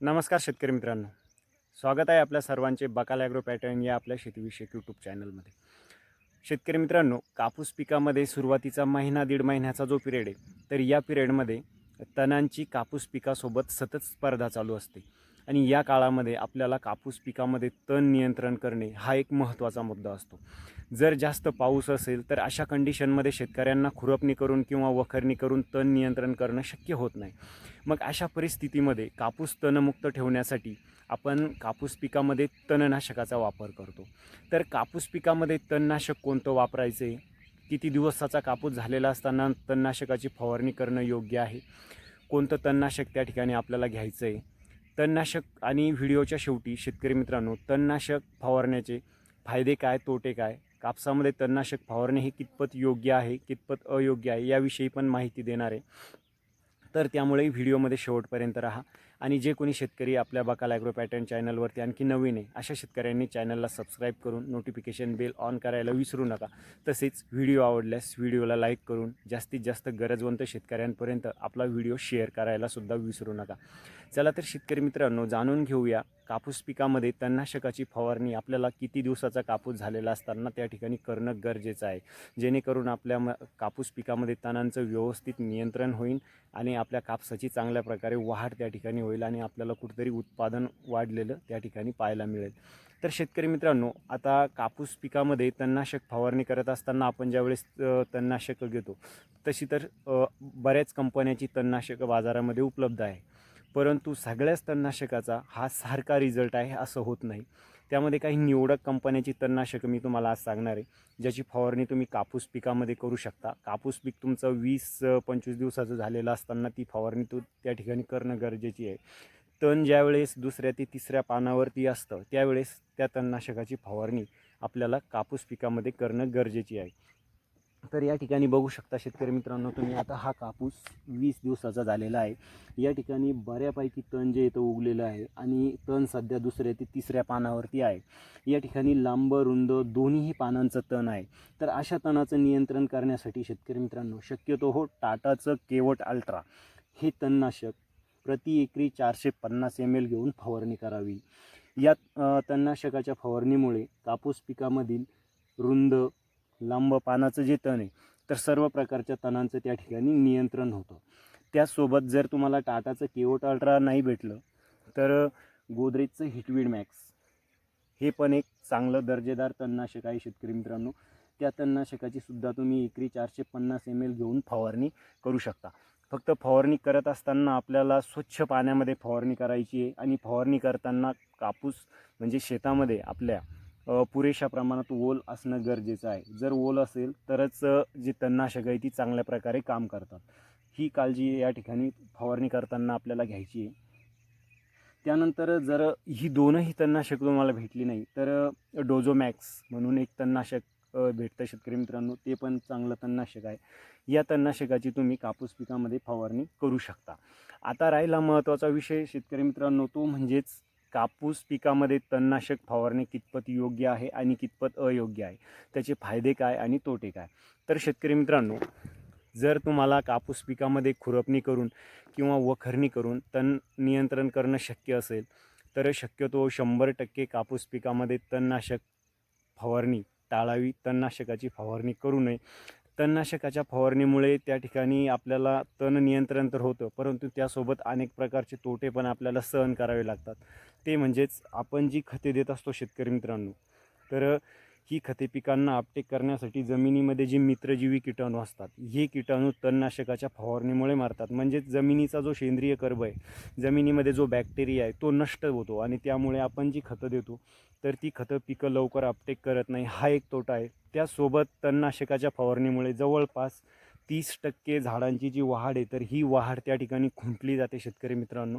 नमस्कार शेतकरी मित्रांनो. स्वागत आहे आपल्या सर्वांचे बकाल ॲग्रो पॅटर्न या आपल्या शेतीविषयक यूट्यूब चॅनलमध्ये. शेतकरी मित्रांनो कापूस पिकामध्ये सुरुवातीचा महिना दीड महिन्याचा जो पिरियड आहे तर या पिरियडमध्ये तणांची कापूस पिकासोबत सतत स्पर्धा चालू असते. आणि या काळामध्ये आपल्याला कापूस पिकामध्ये तण नियंत्रण करणे हा एक महत्त्वाचा मुद्दा असतो. जर जास्त पाऊस असेल तर अशा कंडिशनमध्ये शेतकऱ्यांना खुरपणी करून किंवा वखरणी करून तण नियंत्रण करणं शक्य होत नाही. मग अशा परिस्थितीमध्ये कापूस तणमुक्त ठेवण्यासाठी आपण कापूस पिकामध्ये तणनाशकाचा वापर करतो. तर कापूस पिकामध्ये तणनाशक कोणतं वापरायचे? किती दिवसाचा कापूस झालेला असताना तणनाशकाची फवारणी करणं योग्य आहे? कोणतं तणनाशक त्या ठिकाणी आपल्याला घ्यायचं आहे तणनाशक आणि व्हिडिओच्या शेवटी शेतकरी मित्रांनो तणनाशक फवारण्याचे फायदे काय तोटे काय? कापसामध्ये तणनाशक फवारणे हे कितपत योग्य आहे कितपत अयोग्य आहे याविषयी पण माहिती देणार आहे. तर त्यामुळे व्हिडिओमध्ये शेवटपर्यंत राहा आणि जे कोणी शेतकरी आपल्या बकाल ॲग्रो पॅटर्न चॅनलवरती आणखी नवीन आहे अशा शेतकऱ्यांनी चॅनलला सबस्क्राईब करून नोटिफिकेशन बेल ऑन करायला विसरू नका. तसेच व्हिडिओ आवडल्यास व्हिडिओला लाईक करून जास्तीत जास्त गरजवंत शेतकऱ्यांपर्यंत आपला व्हिडिओ शेअर करायला सुद्धा विसरू नका. चला तर शेतकरी मित्रांनो जाणून घेऊया कापूस पिकामध्ये तणनाशकाची फवारणी आपल्याला किती दिवसाचा कापूस झालेला असताना त्या ठिकाणी करणं गरजेचं आहे. जेणेकरून आपल्या म कापूस पिकामध्ये तणांचं व्यवस्थित नियंत्रण होईल आणि आपल्या कापसाची चांगल्या प्रकारे वाढ त्या ठिकाणी होईल आणि आपल्याला कुठेतरी उत्पादन वाढलेलं त्या ठिकाणी पाहायला मिळेल. तर शेतकरी मित्रांनो आता कापूस पिकामध्ये तणनाशक फवारणी करत असताना आपण ज्यावेळेस तणनाशकं घेतो तशी तर बऱ्याच कंपन्याची तणनाशकं बाजारामध्ये उपलब्ध आहे. परंतु सगळ्याच तणनाशकाचा हा सारखा रिझल्ट आहे असं होत नाही. त्यामध्ये काही निवडक कंपन्याची तणनाशकं मी तुम्हाला आज सांगणार आहे ज्याची फवारणी तुम्ही कापूस पिकामध्ये करू शकता. कापूस पीक तुमचं वीस पंचवीस दिवसाचं झालेलं असताना ती फवारणी तू त्या ठिकाणी करणं गरजेची आहे. तण ज्यावेळेस दुसऱ्या ते तिसऱ्या पानावरती असतं त्यावेळेस त्या तणनाशकाची फवारणी आपल्याला कापूस पिकामध्ये करणं गरजेची आहे. तर या ठिकाणी बघू शकता शेतकरी मित्रांनो तुम्ही आता हा कापूस वीस दिवसाचा झालेला आहे. या ठिकाणी बऱ्यापैकी तण जे इथं उगलेलं आहे आणि तण सध्या दुसऱ्या ते तिसऱ्या पानावरती आहे. या ठिकाणी लांब रुंद दोन्हीही पानांचं तण आहे. तर अशा तणाचं नियंत्रण करण्यासाठी शेतकरी मित्रांनो शक्यतो हो टाटाचं केवट अल्ट्रा हे तणनाशक प्रति एकरी चारशे पन्नास एम एल घेऊन फवारणी करावी. या तणनाशकाच्या फवारणीमुळे कापूस पिकामधील रुंद लांब पानाचं जे तण आहे तर सर्व प्रकारच्या तणांचं त्या ठिकाणी नियंत्रण होतं. त्याचसोबत जर तुम्हाला टाटाचं केओट अल्ट्रा नाही भेटलं तर गोदरेजचं हिटवीड मॅक्स. हे पण एक चांगलं दर्जेदार तणनाशक आहे शेतकरी मित्रांनो. त्या तणनाशकाची सुद्धा तुम्ही एकरी चारशे पन्नास एम एल घेऊन फवारणी करू शकता. फक्त फवारणी करत असताना आपल्याला स्वच्छ पाण्यामध्ये फवारणी करायची आहे आणि फवारणी करताना कापूस म्हणजे शेतामध्ये आपल्या पुरेशा प्रमाणात ओल असणं गरजेचं आहे. जर ओल असेल तरच जे जी आहे ती चांगल्या प्रकारे काम करतात. ही काळजी या ठिकाणी फवारणी करताना आपल्याला घ्यायची आहे. त्यानंतर जर ही दोनही तणनाशक तुम्हाला भेटली नाही तर डोझोमॅक्स म्हणून एक तणनाशक भेटतं शेतकरी मित्रांनो. ते पण चांगलं तणनाशक आहे. या तणनाशकाची तुम्ही कापूस पिकामध्ये फवारणी करू शकता. आता राहिला महत्त्वाचा विषय शेतकरी मित्रांनो तो म्हणजेच कापूस पिकामध्ये तणनाशक फवारणी कितपत योग्य आहे आणि कितपत अयोग्य आहे? त्याचे फायदे काय आणि तोटे काय? तर शेतकरी मित्रांनो जर तुम्हाला कापूस पिकामध्ये खुरपणी करून किंवा वखरणी करून तण नियंत्रण करणं शक्य असेल तर शक्यतो शंभर टक्के कापूस पिकामध्ये तणनाशक फवारणी टाळावी तणनाशकाची फवारणी करू नये. तणनाशकाच्या फवारणीमुळे त्या ठिकाणी आपल्याला तण नियंत्रण तर होतं परंतु त्यासोबत अनेक प्रकारचे तोटे पण आपल्याला सहन करावे लागतात. ते म्हणजेच आपण जी खते देत असतो शेतकरी मित्रांनो तर ही खते पिकांना आपटेक करण्यासाठी जमिनीमध्ये जे मित्रजीवी किटाणू असतात हे किटाणू तणनाशकाच्या फवारणीमुळे मारतात. म्हणजेच जमिनीचा जो सेंद्रिय कर्ब आहे जमिनीमध्ये जो बॅक्टेरिया आहे तो नष्ट होतो आणि त्यामुळे आपण जी खतं देतो तर ती खतं पिकं लवकर आपटेक करत नाही. हा एक तोटा आहे. त्यासोबत तणनाशकाच्या फवारणीमुळे जवळपास तीस टक्के झाडांची जी वाढ आहे तर ही वाढ त्या ठिकाणी खुंटली जाते शेतकरी मित्रांनो.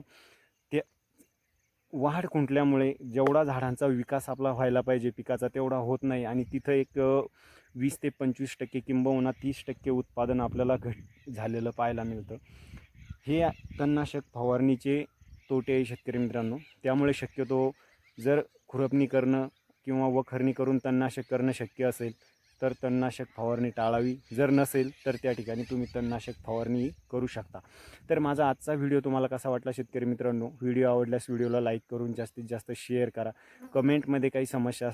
वाढ खुंटल्यामुळे जेवढा झाडांचा विकास आपला व्हायला पाहिजे पिकाचा तेवढा होत नाही. आणि तिथं एक वीस ते पंचवीस टक्के किंबहुना तीस टक्के उत्पादन आपल्याला घट झालेलं पाहायला मिळतं. हे तणनाशक फवारणीचे तोटे आहे शेतकरी मित्रांनो. त्यामुळे शक्यतो जर खुरपणी करणं किंवा वखरणी करून तणनाशक करणं शक्य असेल तर तणनाशक फवारणी टाळावी. जर नसेल तर त्या ठिकाणी तुम्ही तणनाशक फवारणी करू शकता. तर माझा आजचा व्हिडिओ तुम्हाला कसा वाटला शेतकरी मित्रांनो? व्हिडिओ आवडल्यास व्हिडिओला लाईक करून जास्तीत जास्त शेअर करा. कमेंटमध्ये काही समस्या